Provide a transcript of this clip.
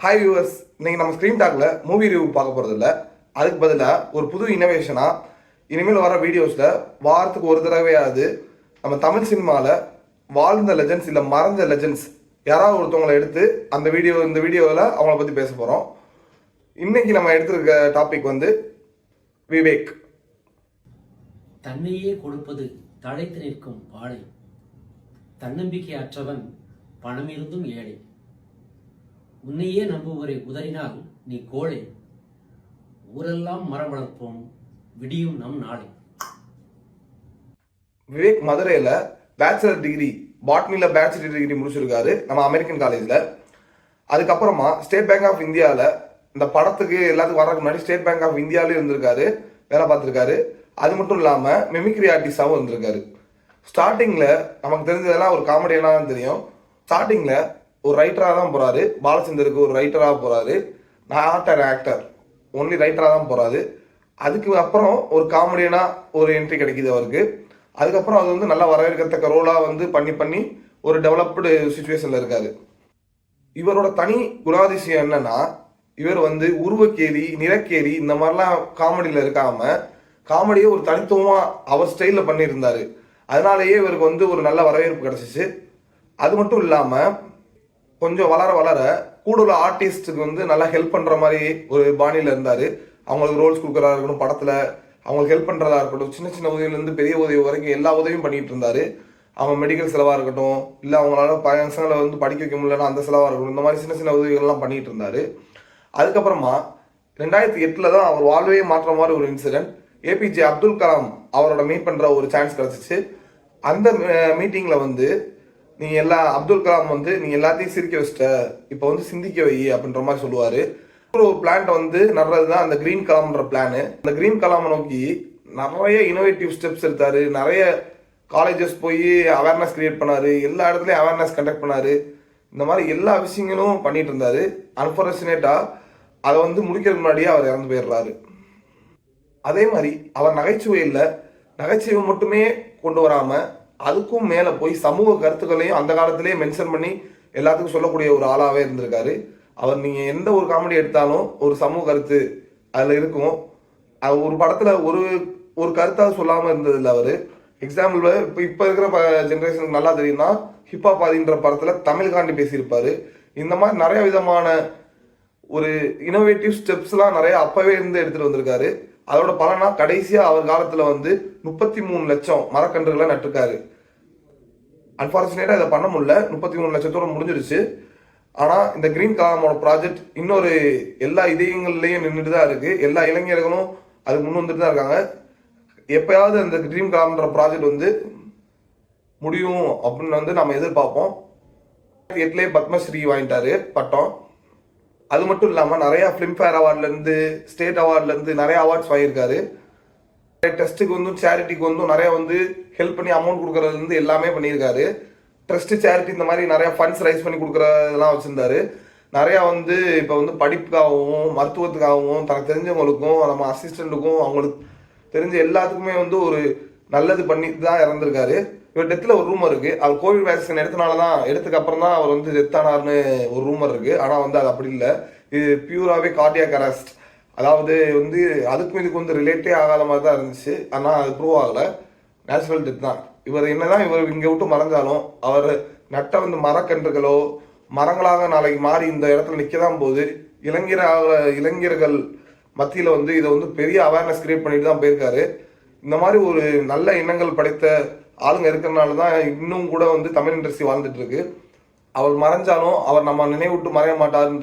Hi viewers இன்றைக்கி நம்ம screen டாக்ல movie review பார்க்க போகிறது இல்லை அதுக்கு பதிலாக ஒரு புது இனோவேஷனாக இனிமேல் வர வீடியோஸில் வாரத்துக்கு ஒரு தடவையாவது நம்ம தமிழ் சினிமாவில் வாழ்ந்த லெஜெண்ட்ஸ் இல்லை மறந்த லெஜெண்ட்ஸ் யாராவது ஒருத்தவங்களை எடுத்து அந்த வீடியோ இந்த வீடியோவில் அவங்கள பற்றி பேச போகிறோம் இன்னைக்கு நம்ம எடுத்திருக்க டாபிக் வந்து விவேக். தன்னையே கொடுப்பது தழைத்து நிற்கும் வாழை பணம் இருந்தும் ஏழை. உன்னையே நம்புவரை உதறினால் நீ கோழை. ஊரெல்லாம் மரம் வளர்ப்போம் விடியும் நம் நாளை. விவேக் மதுரையில் பேச்சுலர் டிகிரி பாட்னியில் பேச்சுலர் டிகிரி முடிச்சிருக்காரு நம்ம அமெரிக்கன் காலேஜில் அதுக்கப்புறமா ஸ்டேட் பேங்க் ஆஃப் இந்தியாவில் இந்த படத்துக்கு எல்லாத்துக்கும் வரதுக்கு முன்னாடி ஸ்டேட் பேங்க் ஆஃப் இந்தியாவிலே இருந்திருக்காரு வேலை பார்த்துருக்காரு. அது மட்டும் இல்லாமல் மெமிக்ரி ஆர்டிஸ்டாகவும் இருந்திருக்காரு ஸ்டார்டிங்கில் நமக்கு தெரிஞ்சதெல்லாம் ஒரு காமெடியெல்லாம் தான் தெரியும். ஸ்டார்டிங்கில் ஒரு ரைட்டராக தான் போகிறாரு பாலச்சந்தருக்கு ஒரு ரைட்டராக போகிறாரு நாட் அன் ஆக்டர் ஒன்லி ரைட்டராக தான் போகிறாரு அதுக்கு அப்புறம் ஒரு காமெடியனாக ஒரு என்ட்ரி கிடைக்குது அவருக்கு. அதுக்கப்புறம் அது வந்து நல்லா வரவேற்கத்தக்க ரோலாக வந்து பண்ணி பண்ணி ஒரு டெவலப்டு சுச்சுவேஷனில் இருக்காரு. இவரோட தனி குணாதிசயம் என்னன்னா இவர் வந்து உருவக்கேரி நிறக்கேரி இந்த மாதிரிலாம் காமெடியில் இருக்காம காமெடியை ஒரு தனித்துவமாக அவர் ஸ்டைலில் பண்ணியிருந்தார். அதனாலேயே இவருக்கு வந்து ஒரு நல்ல வரவேற்பு கிடச்சிச்சு. அது மட்டும் இல்லாமல் கொஞ்சம் வளர வளர கூடுதல் ஆர்டிஸ்ட்டுக்கு வந்து நல்லா ஹெல்ப் பண்ணுற மாதிரி ஒரு பாணியில் இருந்தார். அவங்களுக்கு ரோல்ஸ் கொடுக்குறதா இருக்கட்டும் படத்தில் அவங்களுக்கு ஹெல்ப் பண்ணுறதா இருக்கட்டும் சின்ன சின்ன உதவியிலேருந்து பெரிய உதவி வரைக்கும் எல்லா உதவியும் பண்ணிகிட்டு இருந்தார். அவங்க மெடிக்கல் செலவாக இருக்கட்டும் இல்லை அவங்களால பசங்களை வந்து படிக்க வைக்க முடியலன்னா அந்த செலவாக இருக்கட்டும் இந்த மாதிரி சின்ன சின்ன உதவிகள்லாம் பண்ணிட்டு இருந்தார். அதுக்கப்புறமா ரெண்டாயிரத்தி எட்டில் தான் அவர் வாழ்வே மாற்ற மாதிரி ஒரு இன்சிடென்ட் ஏபிஜே அப்துல் கலாம் அவரோட மீட் பண்ணுற ஒரு சான்ஸ் கிடச்சிச்சு. அந்த மீட்டிங்கில் வந்து நீ எல்லா அப்துல் கலாம் வந்து நீ எல்லாத்தையும் சிரிக்க வச்சிட்ட. இப்போ வந்து சிந்திக்க வை அப்படின்ற மாதிரி சொல்லுவார். ஒரு பிளான்ட் வந்து நடுறது தான் அந்த கிரீன் கலாம்ன்ற பிளானு அந்த கிரீன் கலாமை நோக்கி நிறைய இனோவேட்டிவ் ஸ்டெப்ஸ் எடுத்தார். நிறைய காலேஜஸ் போய் அவேர்னஸ் கிரியேட் பண்ணார். எல்லா இடத்துலையும் அவேர்னஸ் கண்டக்ட் பண்ணார். இந்த மாதிரி எல்லா விஷயங்களும் பண்ணிட்டு இருந்தார். அன்ஃபார்ச்சுனேட்டாக அதை வந்து முடிக்கிறதுக்கு முன்னாடியே அவர் இறந்து போயிடுறாரு. அதே மாதிரி அவர் நகைச்சுவை இல்லை நகைச்சுவை மட்டுமே கொண்டு வராமல் அதுக்கும் மேலே போய் சமூக கருத்துக்களையும் அந்த காலத்திலேயே மென்ஷன் பண்ணி எல்லாத்துக்கும் சொல்லக்கூடிய ஒரு ஆளாகவே இருந்திருக்காரு. அவர் நீங்கள் எந்த ஒரு காமெடி எடுத்தாலும் ஒரு சமூக கருத்து அதில் இருக்கும். ஒரு படத்தில் ஒரு ஒரு கருத்தாக சொல்லாம இருந்ததில்ல அவர். எக்ஸாம்பிள் இப்போ இப்போ இருக்கிற ஜென்ரேஷனுக்கு நல்லா தெரியும்னா ஹிப்ஹாப் ஆதின்ற படத்தில் தமிழ்காண்டி பேசியிருப்பார். இந்த மாதிரி நிறைய விதமான ஒரு இனோவேட்டிவ் ஸ்டெப்ஸ்லாம் நிறைய அப்போவே இருந்து எடுத்துகிட்டு வந்திருக்காரு. அதோட பலனாக கடைசியாக அவர் காலத்தில் வந்து முப்பத்தி மூணு லட்சம் மரக்கன்றுகளை நட்டிருக்காரு. அன்ஃபார்ச்சுனேட்டாக இதை பண்ண முடியல. முப்பத்தி மூணு லட்சத்தோட முடிஞ்சிருச்சு. ஆனால் இந்த கிரீன் கலாமோட ப்ராஜெக்ட் இன்னொரு எல்லா இதயங்கள்லேயும் நின்றுட்டு தான் இருக்குது எல்லா இளைஞர்களும் அதுக்கு முன் வந்துட்டு தான் இருக்காங்க. எப்பயாவது அந்த ட்ரீம் கலாம்ன்ற ப்ராஜெக்ட் வந்து முடியும் அப்படின்னு வந்து நம்ம எதிர்பார்ப்போம். எட்டுலேயே பத்மஸ்ரீ வாங்கிட்டாரு பட்டம். அது மட்டும் இல்லாமல் நிறையா ஃபிலிம்ஃபேர் அவார்ட்லேருந்து ஸ்டேட் அவார்ட்லேருந்து நிறைய அவார்ட்ஸ் வாங்கியிருக்காரு. டெஸ்ட்டுக்கு வந்து சேரிட்டிக்கு வந்தும் நிறைய வந்து ஹெல்ப் பண்ணி அமௌண்ட் கொடுக்கறதுலேருந்து எல்லாமே பண்ணியிருக்காரு. ட்ரஸ்ட் சேரிட்டி இந்த மாதிரி நிறைய ஃபண்ட்ஸ் ரைஸ் பண்ணி கொடுக்குறதெல்லாம் வச்சுருந்தாரு. நிறையா வந்து இப்போ வந்து படிப்புக்காகவும் மருத்துவத்துக்காகவும் தனக்கு தெரிஞ்சவங்களுக்கும் நம்ம அசிஸ்டண்ட்டுக்கும் அவங்களுக்கு தெரிஞ்ச எல்லாத்துக்குமே வந்து ஒரு நல்லது பண்ணி தான் இறந்துருக்காரு. இவர் டெத்தில் ஒரு ரூமர் இருக்குது அவர் கோவிட் வேக்சின் எடுத்தனால தான் எடுத்துக்கு அப்புறம் தான் அவர் வந்து டெத்தானார்னு ஒரு ரூமர் இருக்குது ஆனால் வந்து அது அப்படி இல்லை. இது பியூராகவே கார்டியாக் அரெஸ்ட் அதாவது வந்து அதுக்கும் இதுக்கு வந்து ரிலேட்டே ஆகாத மாதிரி தான் இருந்துச்சு. ஆனால் அது ப்ரூவ் ஆகலை. நேச்சுரல் டெத் தான். இவர் என்னதான் இவர் இங்கே விட்டு மறைஞ்சாலும் அவர் நட்ட வந்து மரக்கன்றுகளோ மரங்களாக நாளைக்கு மாறி இந்த இடத்துல நிற்க தான் போது இளைஞராக இளைஞர்கள் மத்தியில் வந்து இதை வந்து பெரிய அவேர்னஸ் கிரியேட் பண்ணிட்டு தான் போயிருக்காரு. இந்த மாதிரி ஒரு நல்ல எண்ணங்கள் படைத்த ஆளுங்க இருக்கிறனால தான் இன்னும் கூட வந்து தமிழ் இண்டஸ்ட்ரி வாழ்ந்துட்டு இருக்கு. அவர் மறைஞ்சாலும் அவர் நம்ம நினைவுட்டு மறைய மாட்டார்ன்ற